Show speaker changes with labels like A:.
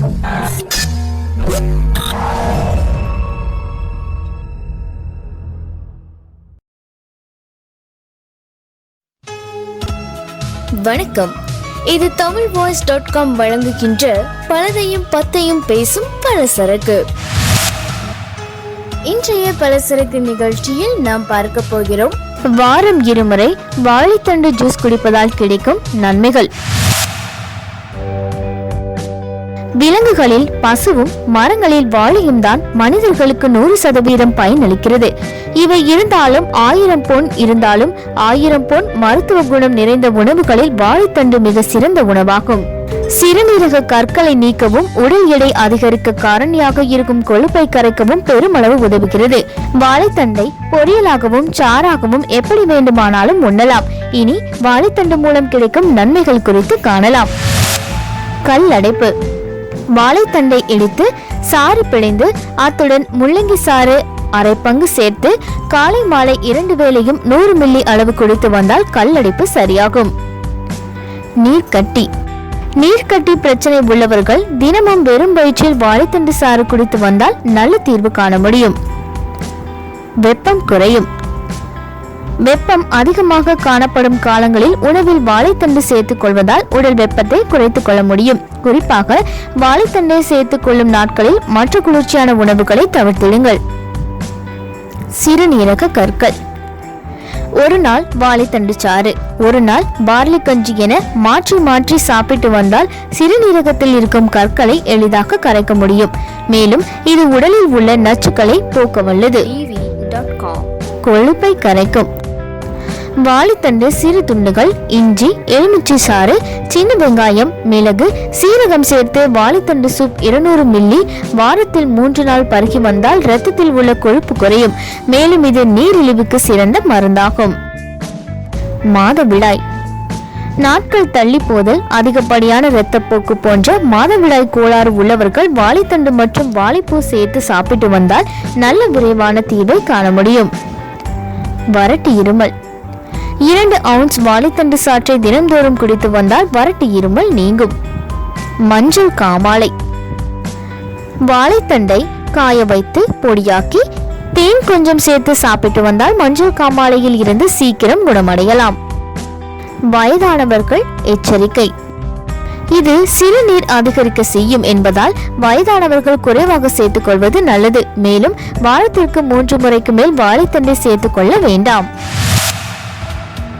A: வணக்கம். இது Tamil voice dot com வழங்குகின்ற பலதையும் பத்தையும் பேசும் பலசரக்கு. இன்றைய பலசரக்கு நிகழ்ச்சியில் நாம் பார்க்க போகிறோம். வாரம் இருமுறை வாழைத்தண்டு ஜூஸ் குடிப்பதால் கிடைக்கும் நன்மைகள். விலங்குகளில் பசுவும் மரங்களில் வாழையும் தான் மனிதர்களுக்கு நூறு சதவீதம் பயனளிக்கிறது. இவை இருந்தாலும் ஆயிரம் பொன் இருந்தாலும் ஆயிரம் பொன் மருத்துவ குணம் நிறைந்த உணவுகளில் வாழைத்தண்டு மிக சிறந்த உணவாகும். சிறுநீரக கற்களை நீக்கவும் உடல் எடை அதிகரிக்க காரணியாக இருக்கும் கொழுப்பை கரைக்கவும் பெருமளவு உதவுகிறது. வாழைத்தண்டை பொரியலாகவும் சாராகவும் எப்படி வேண்டுமானாலும் உண்ணலாம். இனி வாழைத்தண்டு மூலம் கிடைக்கும் நன்மைகள் குறித்து காணலாம். கல்லடைப்பு வாழைத்தண்டை இடித்து சாறு பிழைந்து அத்துடன் முள்ளங்கி சாறு அரை பங்கு சேர்த்து காலை மாலை இரண்டு வேளையும் நூறு மில்லி அளவு குடித்து வந்தால் கல்லடைப்பு சரியாகும். நீர்க்கட்டி. நீர்க்கட்டி பிரச்சனை உள்ளவர்கள் தினமும் வெறும் வயிற்றில் வாழைத்தண்டு சாறு குடித்து வந்தால் நல்ல தீர்வு காண முடியும். வெப்பம் குறையும். வெப்பம் அதிகமாக காணப்படும் காலங்களில் உணவில் வாழைத்தண்டு சேர்த்துக் கொள்வதால் உடல் வெப்பத்தை குறைத்துக் கொள்ள முடியும். குறிப்பாக வாழைத்தண்டை சேர்த்துக் கொள்ளும் நாட்களில் மற்ற குளிர்ச்சியான உணவுகளை தவிர்த்திடுங்கள். சிறுநீரக கற்கள். ஒரு நாள் வாழைத்தண்டு சாறு ஒரு நாள் பார்லி கஞ்சி என மாற்றி மாற்றி சாப்பிட்டு வந்தால் சிறுநீரகத்தில் இருக்கும் கற்களை எளிதாக கரைக்க முடியும். மேலும் இது உடலில் உள்ள நச்சுக்களை போக்க வல்லது. கொழுப்பை கரைக்கும். வாழைத்தண்டு சிறு துண்டுகள் இஞ்சி எலுமிச்சை சாறு சின்ன வெங்காயம் மிளகு சீரகம் சேர்த்து வாழைத்தண்டு சூப் இருநூறு மில்லி வாரத்தில் மூன்று நாள் பருகி வந்தால் இரத்தத்தில் உள்ள கொழுப்பு குறையும். மேலும் இது நீரிழிவுக்கு சிறந்த மருந்தாகும். மாதவிடாய். நாட்கள் தள்ளி போதல் அதிகப்படியான இரத்தப்போக்கு போன்ற மாதவிடாய் கோளாறு உள்ளவர்கள் வாழைத்தண்டு மற்றும் வாழைப்பூ சேர்த்து சாப்பிட்டு வந்தால் நல்ல விரைவான தீர்வை காண முடியும். வறட்டு இருமல். இரண்டு அவுன்ஸ் வாழைத்தண்டு சாற்றை தினந்தோறும் குடித்து வந்தால் வறட்டு இருமல் நீங்கும். மஞ்சள் காமாலை. வாழைத்தண்டை காய வைத்து பொடியாக்கி தேன் கொஞ்சம் சேர்த்து சாப்பிட்டு வந்தால் மஞ்சள் காமாலையில் இருந்து சீக்கிரம் குணமடையலாம். வயதானவர்கள் எச்சரிக்கை. இது சிறுநீர் அதிகரிக்க செய்யும் என்பதால் வயதானவர்கள் குறைவாக சேர்த்துக் கொள்வது நல்லது. மேலும் வாரத்திற்கு மூன்று முறைக்கு மேல் வாழைத்தண்டை சேர்த்துக் கொள்ள வேண்டாம்.